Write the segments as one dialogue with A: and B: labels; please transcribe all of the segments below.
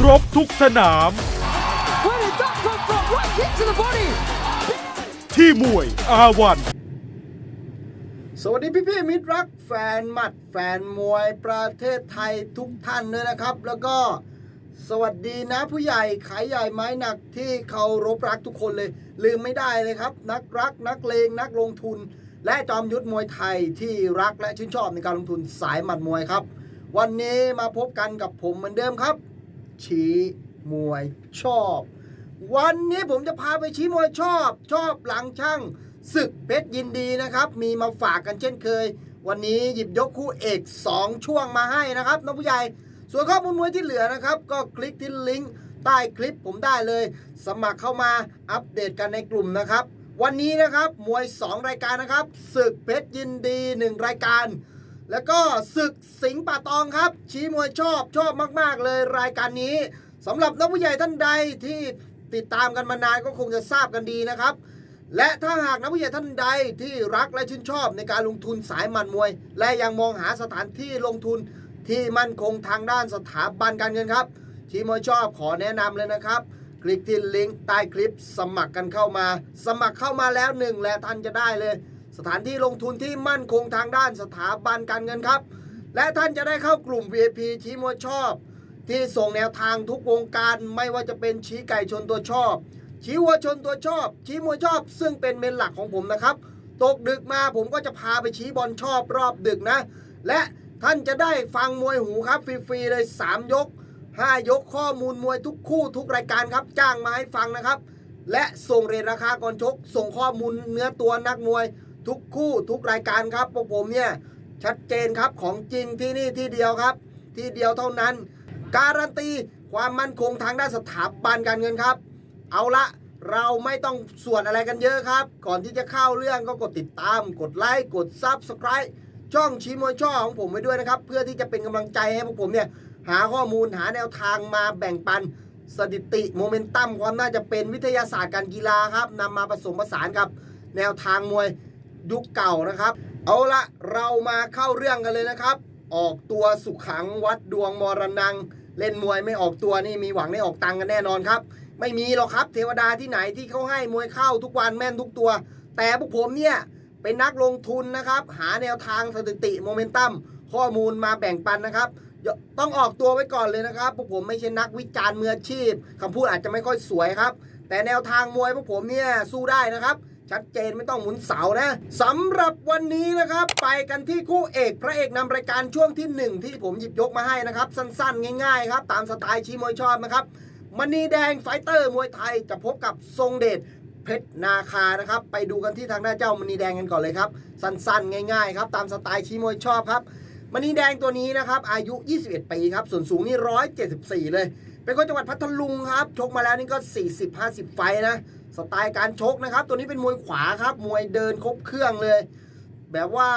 A: ครบทุกสนาม
B: Where did that come from? Right kick to the body.
A: ที่มวยอาวัน
C: สวัสดีพี่พี่ๆมิตรรักแฟนหมัดแฟนมวยประเทศไทยทุกท่านด้วยนะครับ แล้วก็สวัสดีนะผู้ใหญ่ขายใหญ่ไม้หนักที่เคารพรักทุกคนเลย ลืมไม่ได้เลยครับ นักรักนักเลงนักลงทุน และจอมยุทธมวยไทยที่รักและชื่นชอบในการลงทุนสายหมัดมวยครับ วันนี้มาพบกันกับผมเหมือนเดิมครับ ชี้มวยชอบ วันนี้ผมจะพาไปชี้มวยชอบ ชอบหลังช่างศึกเพชรยินดีนะครับ มีมาฝากกันเช่นเคย วันนี้หยิบยกคู่เอก 2 ช่วงมาให้นะครับน้องผู้ใหญ่ ส่วนข้อมูลมวยที่เหลือนะครับ ก็คลิกที่ลิงก์ใต้คลิปผมได้เลย สมัครเข้ามาอัปเดตกันในกลุ่มนะครับ วันนี้นะครับมวย 2 รายการนะครับศึกเพชรยินดี 1 รายการ แล้วก็ศึกสิงห์ป่าตองครับ ชี้มวยชอบชอบมาก ๆ เลยรายการนี้สำหรับนักผู้ใหญ่ท่านใดที่ติดตามกันมานานก็คงจะทราบกันดีนะครับ และถ้าหากนักผู้ใหญ่ท่านใดที่รักและชื่นชอบในการลงทุนสายมันมวย และยังมองหาสถานที่ลงทุนที่มั่นคงทางด้านสถาบันการเงินครับ ชี้มวยชอบขอแนะนำเลยนะครับ คลิกที่ลิงก์ใต้คลิปสมัครกันเข้ามา สมัครเข้ามาแล้วหนึ่งและท่านจะได้เลย สถานที่ลงทุนที่มั่นคงทางด้านสถาบันการเงินครับ และท่านจะได้เข้ากลุ่ม VIP ชี้มวยชอบ ที่ส่งแนวทางทุกวงการไม่ว่าจะเป็นชี้ไก่ชนตัวชอบ ชี้วัวชนตัวชอบ ชี้มวยชอบ ซึ่งเป็นเมนหลักของผมนะครับ ตกดึกมาผมก็จะพาไปชี้บอลชอบรอบดึกนะ และท่านจะได้ฟังมวยหูครับฟรีๆเลย 3 ยก 5 ยกข้อมูลมวยทุกคู่ทุกรายการครับจ้างมาให้ฟังนะครับ และส่งเรทราคาก่อนชก ส่งข้อมูลเนื้อตัวนักมวย ทุกคู่ทุกรายการครับพวกผมเนี่ยชัดเจนครับของจริงที่นี่ที่เดียวครับ ที่เดียวเท่านั้น การันตีความมั่นคงทางด้านสถาบันการเงินครับ เอาละเราไม่ต้องส่วนอะไรกันเยอะครับ ก่อนที่จะเข้าเรื่องก็กดติดตาม กดไลค์กด Subscribe ช่องชี้มวยช่อของผมไว้ด้วยนะครับ เพื่อที่จะเป็นกำลังใจให้พวกผมเนี่ยหาข้อมูลหาแนวทางมาแบ่งปัน สถิติโมเมนตัมความน่าจะเป็นวิทยาศาสตร์การกีฬาครับนำมาผสมผสานกับแนวทางมวย ยุคเก่านะครับ เอาละเรามาเข้าเรื่องกันเลยนะครับ ออกตัวสุขขังวัดดวงมรนัง เล่นมวยไม่ออกตัวนี่มีหวังได้ออกตังกันแน่นอนครับ ไม่มีหรอกครับ เทวดาที่ไหนที่เขาให้มวยเข้าทุกวันแม่นทุกตัว แต่พวกผมเนี่ยเป็นนักลงทุนนะครับ หาแนวทางสถิติโมเมนตัมข้อมูลมาแบ่งปันนะครับต้องออกตัวไว้ก่อนเลยนะครับพวกผมไม่ใช่นักวิจารณ์มืออาชีพคำพูดอาจจะไม่ค่อยสวยครับ แต่แนวทางมวยพวกผมเนี่ยสู้ได้นะครับ ชัดเจนไม่ต้องหมุนเสานะสำหรับวันนี้นะครับ ไปกันที่คู่เอกพระเอกนำรายการช่วงที่หนึ่งที่ผมหยิบยกมาให้นะครับ สั้นๆ ง่ายๆครับ ตามสไตล์ชีมวยชอบนะครับมณีแดงไฟเตอร์มวยไทยจะพบกับทรงเดชเพชรนาคานะครับ ไปดูกันที่ทางหน้าเจ้ามณีแดงกันก่อนเลยครับ สั้นๆ ง่ายๆครับ ตามสไตล์ชีมวยชอบครับมณีแดงตัวนี้นะครับ อายุ 21 ปีครับ ส่วนสูงนี่174 เลย เป็นคนจังหวัดพัทลุงครับ ชกมาแล้วนี่ก็ 40-50 ไฟนะ สไตล์การชกนะครับ ตัวนี้เป็นมวยขวาครับ มวยเดินครบเครื่องเลย แบบว่า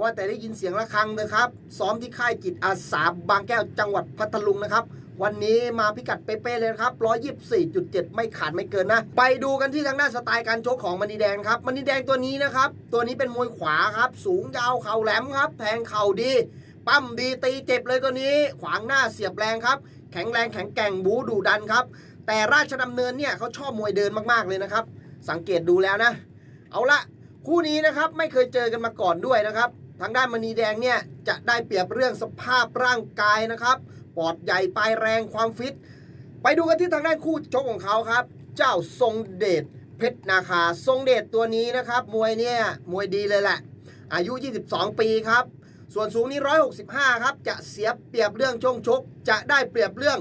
C: ว่าแต่ได้ยินเสียงะระฆังนะครับ ซ้อมที่ค่ายจิตอาสาบางแก้วจังหวัดพัทลุงนะครับ วันนี้มาพิกัดเป๊ะๆเลยครับ124.7 ไม่ขาดไม่เกินนะ ไปดูกันที่ทางด้านสไตล์การชกของมณีแดงครับมณีแดงตัวนี้นะครับ ตัวนี้เป็นมวยขวาครับ สูงยาวเข่าแหลมครับ แทงเข่าดี ปั้มดีตีเจ็บเลยตัวนี้ ขวางหน้าเสียบแรงครับ แข็งแรงแข็งแกร่งบูดุดันครับ แต่ราชดำเนินเนี่ยเขาชอบมวยเดินมากๆเลยนะครับ สังเกตดูแล้วนะ เอาละคู่นี้นะครับไม่เคยเจอกันมาก่อนด้วยนะครับ ทางด้านมณีแดงเนี่ยจะได้เปรียบเรื่องสภาพร่างกายนะครับปอดใหญ่ปลายแรงความฟิต ไปดูกันที่ทางด้านคู่ชกของเขาครับ เจ้าทรงเดชเพชรนาคาทรงเดชตัวนี้นะครับ มวยเนี่ยมวยดีเลยแหละ อายุ 22 ปีครับ ส่วนสูงนี่165 ครับ จะเสียเปรียบเรื่องช่วงชก จะได้เปรียบเรื่อง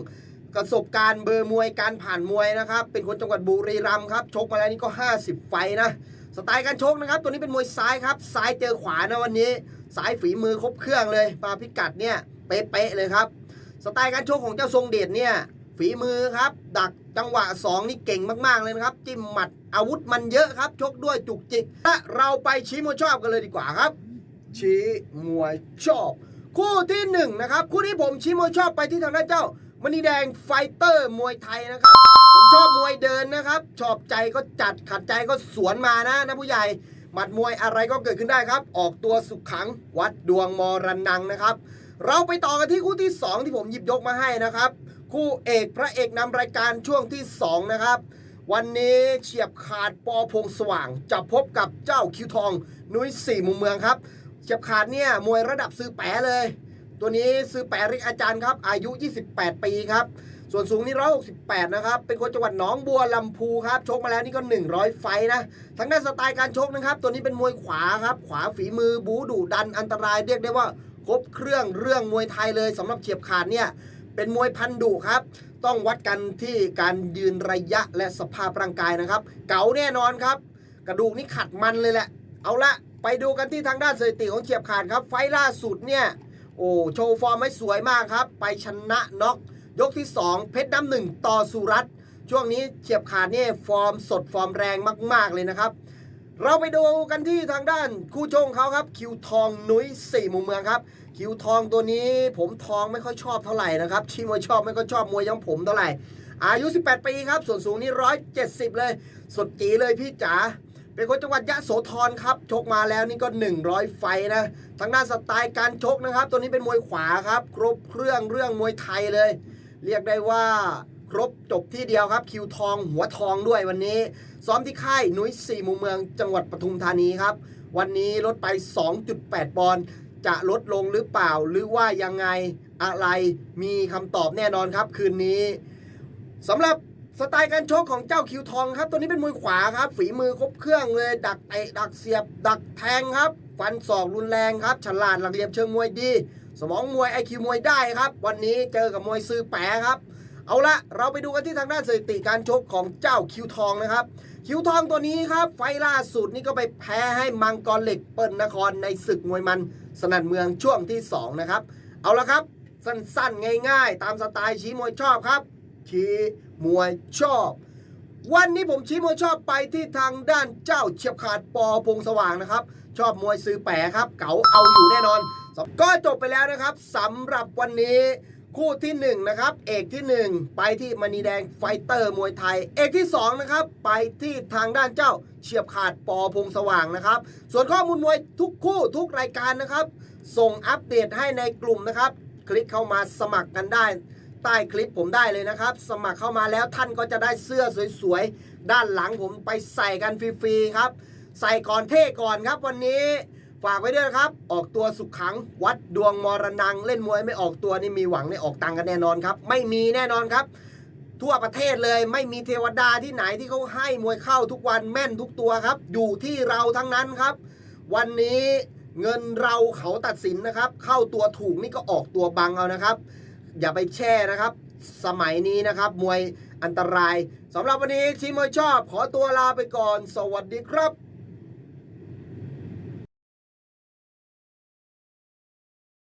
C: ประสบการณ์เบอร์มวยการผ่านมวยนะครับ เป็นคนจังหวัดบุรีรัมย์ครับชกมาแล้วนี่ก็ 50 ไฟนะ สไตล์การชกนะครับ ตัวนี้เป็นมวยซ้ายครับ ซ้ายเจอขวานะวันนี้ซ้ายฝีมือครบเครื่องเลยมาพิกัดเนี่ยเป๊ะๆเลยครับ สไตล์การชกของเจ้าทรงเดชเนี่ยฝีมือครับ ดักจังหวะ 2 นี่เก่งมากๆเลยนะครับ จิ้มหมัดอาวุธมันเยอะครับ ชกด้วยจุกจิกและเราไปชี้มวยชอบกันเลยดีกว่าครับ ชี้มวยชอบ คู่ที่หนึ่งนะครับคู่นี้ผมชี้มวยชอบไปที่ทางด้านเจ้า มณีแดงไฟเตอร์มวยไทยนะครับ ผมชอบมวยเดินนะครับ ชอบใจก็จัดขัดใจก็สวนมานะนะผู้ใหญ่ หมัดมวยอะไรก็เกิดขึ้นได้ครับ ออกตัวสุขขังวัดดวงมรนังนะครับ เราไปต่อกันที่คู่ที่ 2 ที่ผมหยิบยกมาให้นะครับ คู่เอกพระเอกนำรายการช่วงที่ 2 นะครับ วันนี้เฉียบขาดปอพงสว่าง จะพบกับเจ้าคิวทองนุ้ยสี่มุมเมืองครับเฉียบขาดเนี่ยมวยระดับซื้อแปะเลย ตัวนี้ซื้อแปะริกอาจารย์ครับ อายุ 28 ปีครับ ส่วนสูงนี่168 นะครับ เป็นคนจังหวัดหนองบัวลำพูครับ ชกมาแล้วนี่ก็ 100 ไฟนะ ทั้งด้านสไตล์การชกนะครับ ตัวนี้เป็นมวยขวาครับ ขวาฝีมือ บูดุดัน อันตราย เรียกได้ว่าครบเครื่องเรื่องมวยไทยเลยสำหรับเฉียบขาดเนี่ย เป็นมวยพันดุครับ ต้องวัดกันที่การยืนระยะและสภาพร่างกายนะครับ เก๋าแน่นอนครับ กระดูกนี่ขัดมันเลยแหละ เอาละไปดูกันที่ทางด้านสถิติของเฉียบขาดครับ ไฟล่าสุดเนี่ย โอ้โชว์ฟอร์มไม่สวยมากครับ ไปชนะน็อกยกที่ 2 เพชรน้ำหนึ่งต่อสุรัตช่วงนี้เฉียบขาดเนี่ยฟอร์มสดฟอร์มแรงมาก ๆ เลยนะครับ เราไปดูกันที่ทางด้านคู่ชงเขาครับ คิวทองนุ้ยสี่มุมเมืองครับ คิวทองตัวนี้ผมทองไม่ค่อยชอบเท่าไหร่นะครับที่มวยชอบไม่ค่อยชอบมวยยังผมเท่าไหร่ อายุ 18 ปีครับ ส่วนสูงนี่170 เลย สดจีเลยพี่จ๋า เป็นคนจังหวัดยะโสธรครับ ชกมาแล้วนี่ก็ 100 ไฟนะ ทางด้านสไตล์การชกนะครับ ตัวนี้เป็นมวยขวาครับ ครบเครื่องเรื่องมวยไทยเลย เรียกได้ว่าครบจบที่เดียวครับ คิวทองหัวทองด้วยวันนี้ ซ้อมที่ค่ายนุ้ยสี่มุมเมืองจังหวัดปทุมธานีครับ วันนี้ลดไป 2.8 ปอนด์จะลดลงหรือเปล่า หรือว่ายังไงอะไรมีคำตอบแน่นอนครับ คืนนี้สำหรับ สไตล์การชกของเจ้าคิวทองครับ ตัวนี้เป็นมวยขวาครับ ฝีมือครบเครื่องเลย ดักเตะดักเสียบ ดักแทงครับ ฟันศอกรุนแรงครับ ฉลาดหลักเหลี่ยมเชิงมวยดี สมองมวยไอคิวมวยได้ครับ วันนี้เจอกับมวยซื้อแปะครับ เอาละเราไปดูกันที่ทางด้านสถิติการชกของเจ้าคิวทองนะครับ คิวทองตัวนี้ครับ ไฟล่าสุดนี่ก็ไปแพ้ให้มังกรเหล็กเปิ้ลนครในศึกมวยมัน สนั่นเมืองช่วงที่ 2 นะครับ เอาละครับ สั้นๆ ง่าย ๆ ตามสไตล์ชี้มวยชอบครับชี้ มวยชอบ วันนี้ผมชี้มวยชอบไปที่ทางด้านเจ้าเฉียบขาดปอพงสว่างนะครับ ชอบมวยซื้อแปะครับ เก๋าเอาอยู่แน่นอน ก็จบไปแล้วนะครับสำหรับวันนี้คู่ที่1นงนะครับ เอกที่ 1 ไปที่มณีแดงไฟเตอร์มวยไทย เอกที่2นะครับไปที่ทางด้านเจ้าเฉียบขาดปอพงสว่างนะครับ ส่วนข้อมูลมวยทุกคู่ทุกรายการนะครับ ส่งอัปเดตให้ในกลุ่มนะครับ คลิกเข้ามาสมัครกันได้ ใต้คลิปผมได้เลยนะครับ สมัครเข้ามาแล้วท่านก็จะได้เสื้อสวยๆ ด้านหลังผมไปใส่กันฟรีๆครับ ใส่ก่อนเท่ก่อนครับวันนี้ฝากไว้ด้วยครับ ออกตัวสุขขังวัดดวงมรณัง เล่นมวยไม่ออกตัวนี่มีหวังได้ออกตังกันแน่นอนครับ ไม่มีแน่นอนครับ ทั่วประเทศเลยไม่มีเทวดาที่ไหนที่เขาให้มวยเข้าทุกวันแม่นทุกตัวครับ อยู่ที่เราทั้งนั้นครับ วันนี้เงินเราเขาตัดสินนะครับ เข้าตัวถูกนี่ก็ออกตัวบังเอานะครับ อย่าไปแช่นะครับ สมัยนี้นะครับ มวยอันตรายสำหรับวันนี้ทีมวยชอบ ขอตัวลาไปก่อน สวัสดีครับ